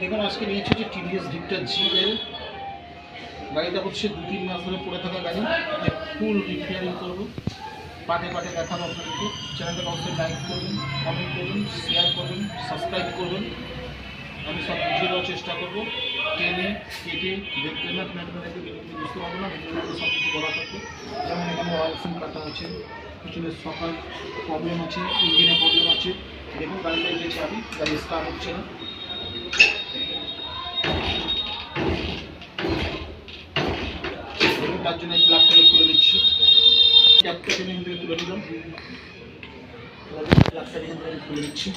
দেখুন আজকে নিয়েছি যে টিভিএস ডিপটা জিএল গাড়িটা হচ্ছে দু তিন মাস ধরে পড়ে থাকা গাড়ি। ফুল রিপেয়ারিং করব। পাটে পাটে দেখাবো আপনাদেরকে। চ্যানেলটাকে অবশ্যই লাইক করবেন কমেন্ট করবেন শেয়ার করবেন সাবস্ক্রাইব করবেন। আমি সব বুঝিয়ে দেওয়ার চেষ্টা করব। টেনে কেটে, দেখতে না আপনাদের দেখতে বুঝতে পারব না। সব কিছু বলা থাকবে। যেমন এখানে অয়েল ফিল কাটা আছে, পিছনে সকাল প্রবলেম আছে ইঞ্জিনে প্রবলেম আছে। দেখুন গাড়িটা যে চাবি, গাড়ি স্টার্ট হচ্ছে না। জন্য এই প্লাগটাকে খুলে দিচ্ছি। ক্যাপটা টেনে এখান তুলে দিলাম। খুলে দিচ্ছি।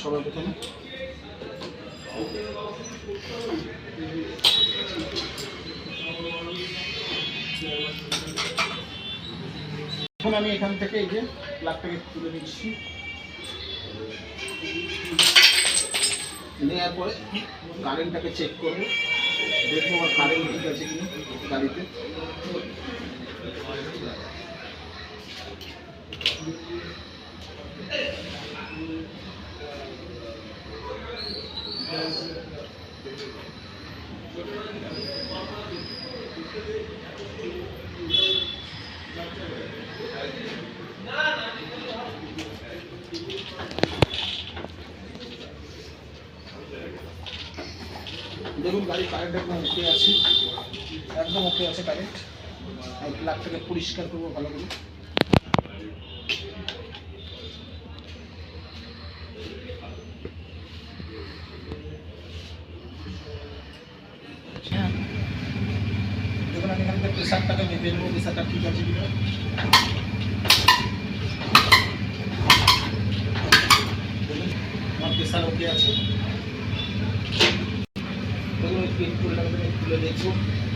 সবার প্রথমে। এখন আমি এখান থেকে এই যে প্লাগটাকে তুলে দিচ্ছি। নেওয়ার পরে কারেন্টটাকে চেক করব। দেখব আমার কারেন্ট ঠিক আছে কিনা গাড়িতে দেখুন গাড়ির কারেন্ট একদম ওকে আছে? একদম ওকে আছে কারেন্ট আমি প্লাগটাকে পরিষ্কার করব ভালো করে। আমি এখান প্রেশারটাকে মেপে নেব প্রেশারটা ঠিক আছে কিনা। আমার প্রেশার ওকে আছে। পেট্রোলটাকে আমি খুলে দেখব।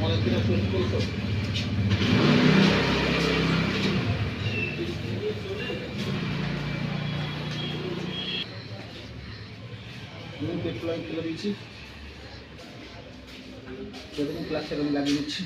অনেক দিনে পেট্রোল তো। দেখুন পেট্রোল আমি খুলে দিয়েছি দেখুন ক্লাসটা আমি লাগিয়ে দিচ্ছি।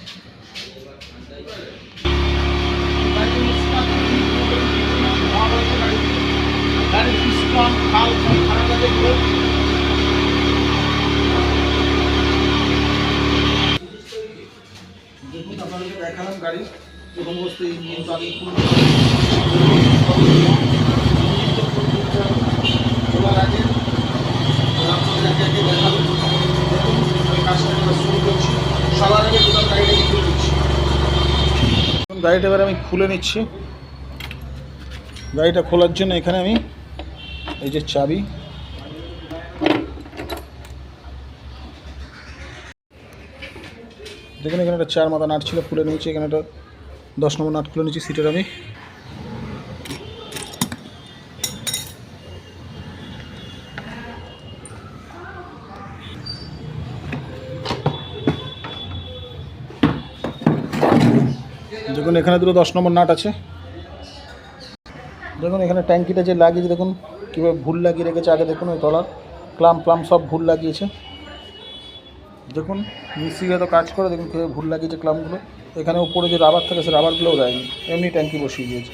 দিচ্ছি গাড়িটা এবার আমি খুলে নিচ্ছি। গাড়িটা খোলার জন্য এখানে আমি এই যে চাবি। দেখুন, এখানে একটা চার মাথা নাট ছিল, খুলে নিয়েছি, এখানে একটা দশ নম্বর নাট খুলে নিয়েছি সিটের আমি। দেখুন, এখানে দুটো দশ নম্বর নাট আছে। দেখুন, এখানে ট্যাঙ্কিটা যে লাগিয়েছে, দেখুন, কীভাবে ভুল লাগিয়ে রেখেছে। আগে দেখুন, ওই তলার ক্লাম প্লাম সব ভুল লাগিয়েছে। দেখুন মিস্ত্রিরা হয়তো কাজ করে, দেখুন, কীভাবে ভুল লাগিয়েছে ক্লামগুলো এখানে উপরে যে রাবার থাকে, সে রাবারগুলোও দেয়নি। এমনি ট্যাঙ্কি বসিয়ে দিয়েছে।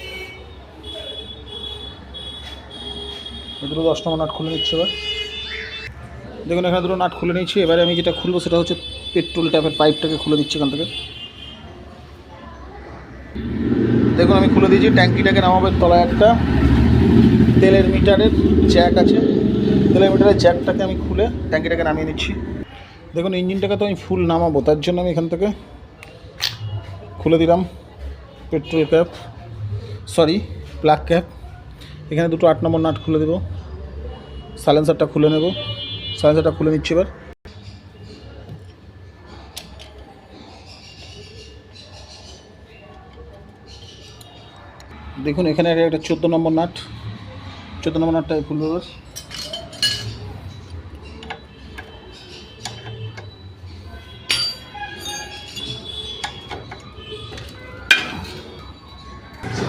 দুটো দশ নম্বর নাট খুলে নিচ্ছে এবার। দেখুন, এখানে দুটো নাট খুলে নিচ্ছি এবারে আমি যেটা খুলবো, সেটা হচ্ছে পেট্রোল ট্যাপের পাইপটাকে খুলে দিচ্ছি এখান থেকে। দেখুন, আমি খুলে দিয়েছি। ট্যাঙ্কিটাকে নামাবে তলায় একটা। তেলের মিটারের জ্যাক আছে। তেলের মিটারের জ্যাকটাকে আমি খুলে ট্যাঙ্কিটাকে নামিয়ে নিচ্ছি। দেখুন, ইঞ্জিনটাকে তো আমি ফুল নামাবো, তার জন্য আমি এখান থেকে খুলে দিলাম, petrol cap sorry plug cap. এখানে দুটো আট নম্বর নাট খুলে দেবো। সাইলেন্সারটা খুলে নেব। সাইলেন্সারটা খুলে নিচ্ছি এবার। দেখুন, এখানে একটা চোদ্দ নম্বর নাট। চোদ্দ নম্বর নাটটা খুলবে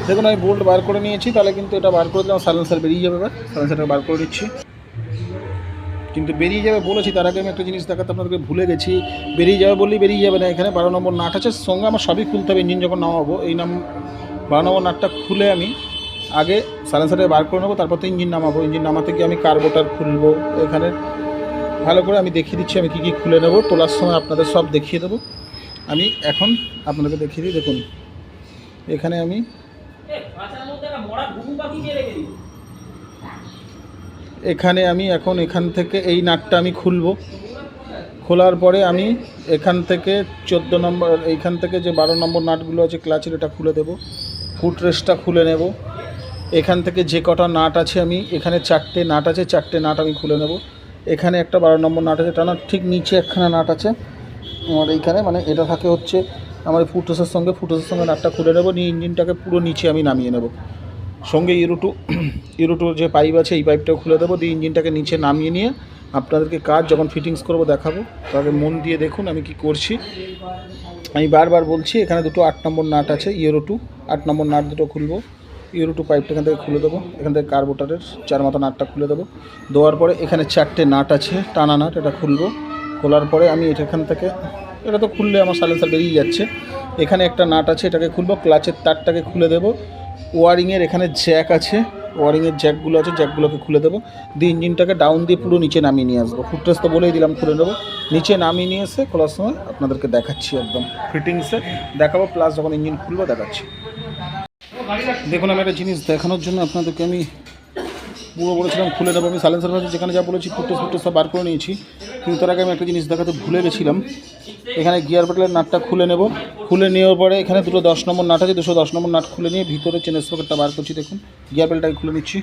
দেখুন, আমি বোল্ট বার করে নিয়েছি, তাহলে কিন্তু এটা বার করে দিলাম সাইলেন্সার বেরিয়ে যাবে এবার। সাইলেন্সারটা বার করে দিচ্ছি। কিন্তু বেরিয়ে যাবে বলেছি, তার আগে আমি একটা জিনিস দেখাতে আপনাদেরকে ভুলে গেছি। বেরিয়ে যাবে বললেই বেরিয়ে যাবে না এখানে, বারো নম্বর নাট আছে। সঙ্গে আমার সবই খুলতে হবে ইঞ্জিন যখন নামাবো, এই নাম বারো নম্বর নাটটা খুলে আমি আগে সাইলেন্সারটা বার করে নেব, তারপর তো ইঞ্জিন নামাবো। ইঞ্জিন নামাতে গিয়ে আমি কার্বোটার খুলবো এখানে। ভালো করে আমি দেখিয়ে দিচ্ছি, আমি কী কী খুলে নেব, তোলার সময় আপনাদের সব দেখিয়ে দেবো। আমি এখন আপনাদেরকে দেখিয়ে দিই, দেখুন। এখানে আমি এখানে আমি এখন এখান থেকে এই নাটটা আমি খুলবো। খোলার পরে আমি এখান থেকে চোদ্দ নম্বর, এইখান থেকে যে বারো নম্বর নাটগুলো আছে ক্লাচের, এটা খুলে দেবো। ফুট রেস্টটা খুলে নেব। এখান থেকে যে কটা নাট আছে আমি, এখানে চারটে নাট আছে, চারটে নাট আমি খুলে নেব। এখানে একটা বারো নম্বর নাট আছে টানার ঠিক নিচে একখানা নাট আছে। আমার এইখানে মানে এটা থাকে হচ্ছে আমার ফুটোসের সঙ্গে ফুটোসের সঙ্গে নাটটা খুলে নেব, নিয়ে ইঞ্জিনটাকে পুরো নিচে আমি নামিয়ে নেব। সঙ্গে ইউরোটু ইউরোটুর যে পাইপ আছে, এই পাইপটাও খুলে দেবো, দিয়ে ইঞ্জিনটাকে নিচে নামিয়ে নিয়ে আপনাদেরকে কাজ যখন ফিটিংস করব দেখাবো। তাহলে মন দিয়ে দেখুন আমি কি করছি। আমি বারবার বলছি, এখানে দুটো আট নম্বর নাট আছে ইউরো টু আট নম্বর নাট দুটো খুলবো। ইউরো টু পাইপটা এখান থেকে খুলে দেবো, এখান থেকে কার্বোটারের চার মাথা নাটটা খুলে দেবো। দেওয়ার পরে এখানে চারটে নাট আছে, টানা নাট, এটা খুলবো। খোলার পরে আমি এটা এখান থেকে এটা তো খুললে আমার সাইলেন্সার বেরিয়ে যাচ্ছে। এখানে একটা নাট আছে, এটাকে খুলবো, ক্লাচের তারটাকে খুলে দেবো। ওয়ারিংয়ের এখানে জ্যাক আছে, ওয়ারিংয়ের জ্যাকগুলো আছে, জ্যাকগুলোকে খুলে দেবো। দিয়ে ইঞ্জিনটাকে ডাউন দিয়ে পুরো নিচে নামিয়ে নিয়ে আসব। ফুটরেস তো বলেই দিলাম, খুলে নেব। নিচে নামিয়ে নিয়ে এসে খোলার সময় আপনাদেরকে দেখাচ্ছি একদম ফিটিংসে দেখাবো প্লাস যখন ইঞ্জিন খুলবো দেখাচ্ছি। দেখুন, আমি একটা জিনিস দেখানোর জন্য আপনাদেরকে আমি পুরো বলেছিলাম, খুলে দেবো আমি সাইলেন্সার ভাষা যেখানে যা বলেছি ফুটেজ ফুটেজ সব বার করে নিয়েছি। কিন্তু তার আগে আমি একটা জিনিস দেখাতে ভুলে গেছিলাম। এখানে গিয়ার পেটলের নাটটা খুলে নেব। খুলে নেওয়ার পরে এখানে দুটো দশ নম্বর নাট আছে, দুশো দশ নম্বর নাট খুলে নিয়ে ভিতরে চেন স্পকেটটা বার করছি। দেখুন, গিয়ার বেলটাকে খুলে নিচ্ছি।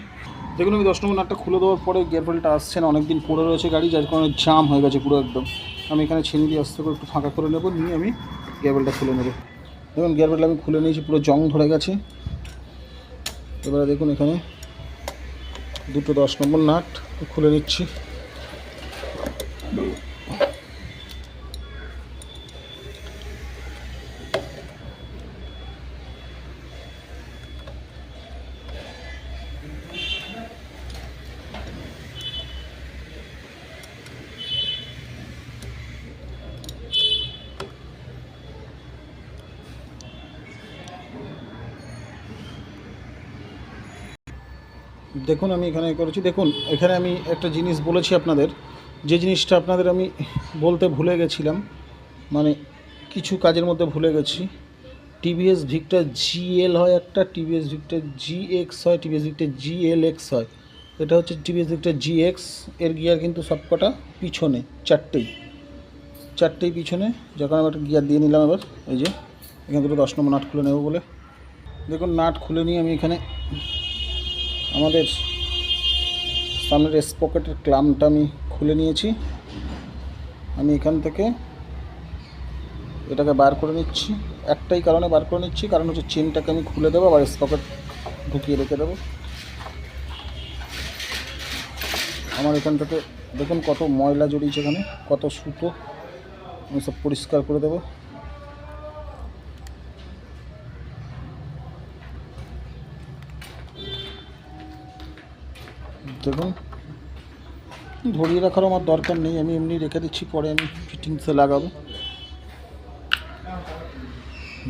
দেখুন, আমি দশ নম্বর নাটটা খুলে দেওয়ার পরে গিয়ার বেলটা আসছে না, অনেকদিন পড়ে রয়েছে গাড়ি, যার কারণে জাম হয়ে গেছে পুরো একদম। আমি এখানে ছেড়ে দিয়ে আস্তে করে একটু ফাঁকা করে নেব, নিয়ে আমি গিয়ার বেলটা খুলে নেব। দেখুন, গিয়ার বেলটা আমি খুলে নিয়েছি, পুরো জং ধরে গেছে। এবারে দেখুন এখানে দুটো দশ নম্বর নাট, খুলে নিচ্ছি। দেখুন, আমি এখানে করেছি। দেখুন, এখানে আমি একটা জিনিস বলেছি আপনাদের। যে জিনিসটা আপনাদের আমি বলতে ভুলে গেছিলাম মানে কিছু কাজের মধ্যে ভুলে গেছি। টিভিএস ভিক্টার জিএল হয় একটা টিভিএস ভিক্টার জি এক্স হয় টিভিএস ভিক্টার জিএল এক্স হয়। এটা হচ্ছে টিভিএস ভিক্টার জি এক্সের গিয়ার কিন্তু সবকটা পিছনে, চারটেই। চারটেই পিছনে যখন একটা গিয়ার দিয়ে নিলাম এবার, এই যে। এখানে দুটো দশ নম্বর নাট খুলে নেব বলে। দেখুন, নাট খুলে নিয়ে আমি এখানে আমাদের সামনের স্পকেটের ক্লামটা আমি খুলে নিয়েছি। আমি এখান থেকে এটাকে বার করে নিচ্ছি। একটাই কারণে বার করে নিচ্ছি, কারণ হচ্ছে চেনটাকে আমি খুলে দেবো, আবার স্পকেট ঢুকিয়ে রেখে দেবো। আমার এখান থেকে দেখুন কত ময়লা জড়িয়েছে এখানে, কত সুতো, আমি সব পরিষ্কার করে দেবো। দেখুন ধরিয়ে রাখার আমার দরকার নেই। আমি এমনি রেখে দিচ্ছি, পরে আমি ফিটিংসে লাগাবো।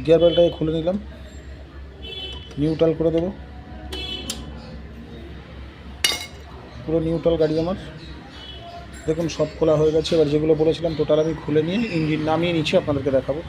গিয়ার বেলটাকে খুলে নিলাম। নিউট্রাল করে দেবো। পুরো নিউট্রাল গাড়ি আমার। দেখুন, সব খোলা হয়ে গেছে। এবার যেগুলো বলেছিলাম টোটাল আমি খুলে নিয়ে ইঞ্জিন নামিয়ে নিচ্ছি, আপনাদেরকে দেখাবো।